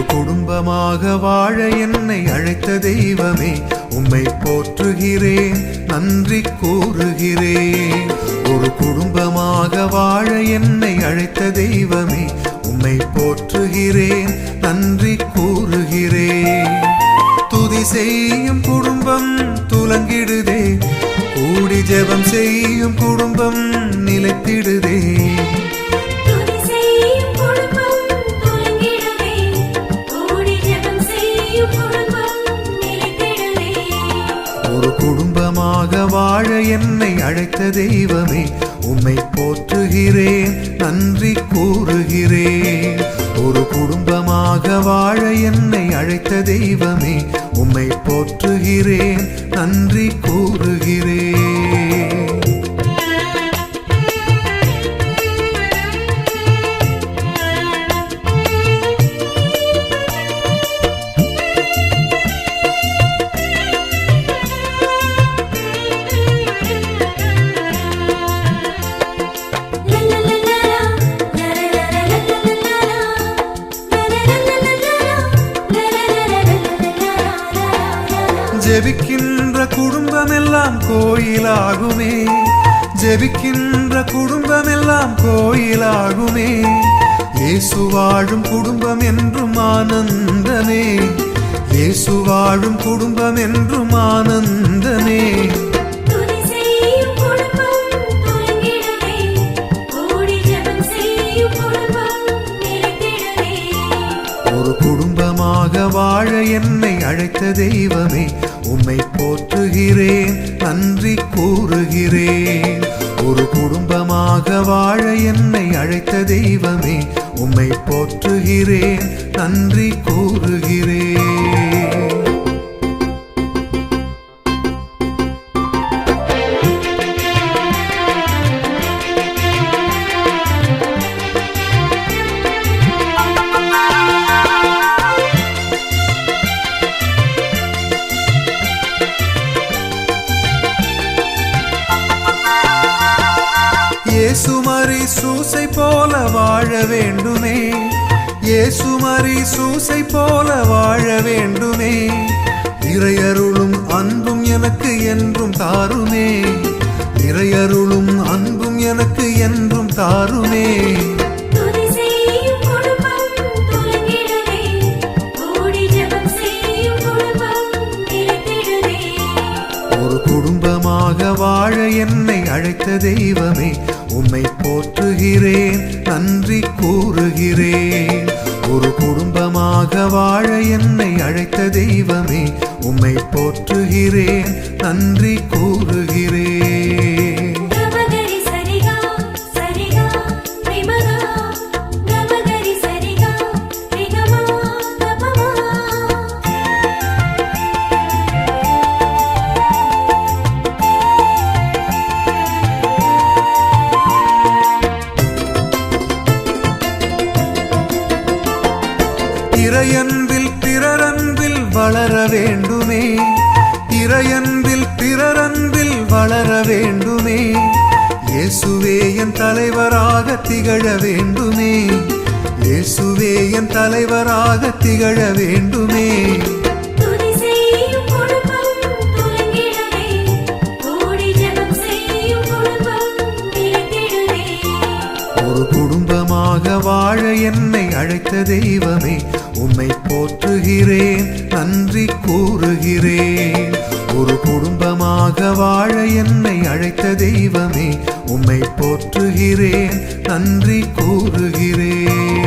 ஒரு குடும்பமாக வாழ என்னை அழைத்த தெய்வமே உம்மை போற்றுகிறேன் நன்றி கூறுகிறேன். ஒரு குடும்பமாக வாழ என்னை அழைத்த தெய்வமே உம்மை போற்றுகிறேன் நன்றி கூறுகிறேன். துதி செய்யும் குடும்பம் துலங்கிடுதே. கூடி ஜெபம் செய்யும் குடும்பம் ஒரு குடும்பமாக வாழ என்னை அழைத்த தெய்வமே உம்மை போற்றுகிறேன் நன்றி கூறுகிறேன். ஒரு குடும்பமாக வாழ என்னை அழைத்த தெய்வமே உம்மை போற்றுகிறேன் நன்றி கூறுகிறேன். ஜெபிக்கின்ற குடும்பமெல்லாம் கோயிலாகுமே. ஜெபிக்கின்ற குடும்பமெல்லாம் கோயிலாகுமே. இயேசு வாழும் குடும்பம் என்றும் ஆனந்தமே. இயேசு வாழும் குடும்பம் என்றும் ஆனந்தமே. ஒரு குடும்பமாக வாழ என்னை அழைத்த தெய்வமே. உம்மை போற்றுகிறேன் நன்றி கூறுகிறேன். ஒரு குடும்பமாக வாழ என்னை அழைத்த தெய்வமே உம்மை போற்றுகிறேன் நன்றி கூறுகிறேன். ஏசுமரி சூசை போல வாழ வேண்டுமே. ஏசுமரி சூசை போல வாழ வேண்டுமே. இறையருளும் அன்பும் எனக்கு என்றும் தாருமே. இறையருளும் அன்பும் எனக்கு என்றும் தாருமே. என்னை அழைத்த தெய்வமே உம்மை போற்றுகிறேன் நன்றி கூறுகிறேன். ஒரு குடும்பமாக வாழ என்னை அழைத்த தெய்வமே உம்மை போற்றுகிறேன் நன்றி கூறுகிறேன். இறையன்பில் பிறரன்பில் வளர வேண்டுமே. இறையன்பில் பிறரன்பில் வளர வேண்டுமே. இயேசுவே என் தலைவராக திகழ வேண்டுமே. இயேசுவே என் தலைவராக திகழ வேண்டுமே. ஒரு குடும்பமாக வாழ என்னை அழைத்த தெய்வமே. உம்மை போற்றுகிறேன் நன்றி கூறுகிறேன். ஒரு குடும்பமாக வாழ என்னை அழைத்த தெய்வமே உம்மை போற்றுகிறேன் நன்றி கூறுகிறேன்.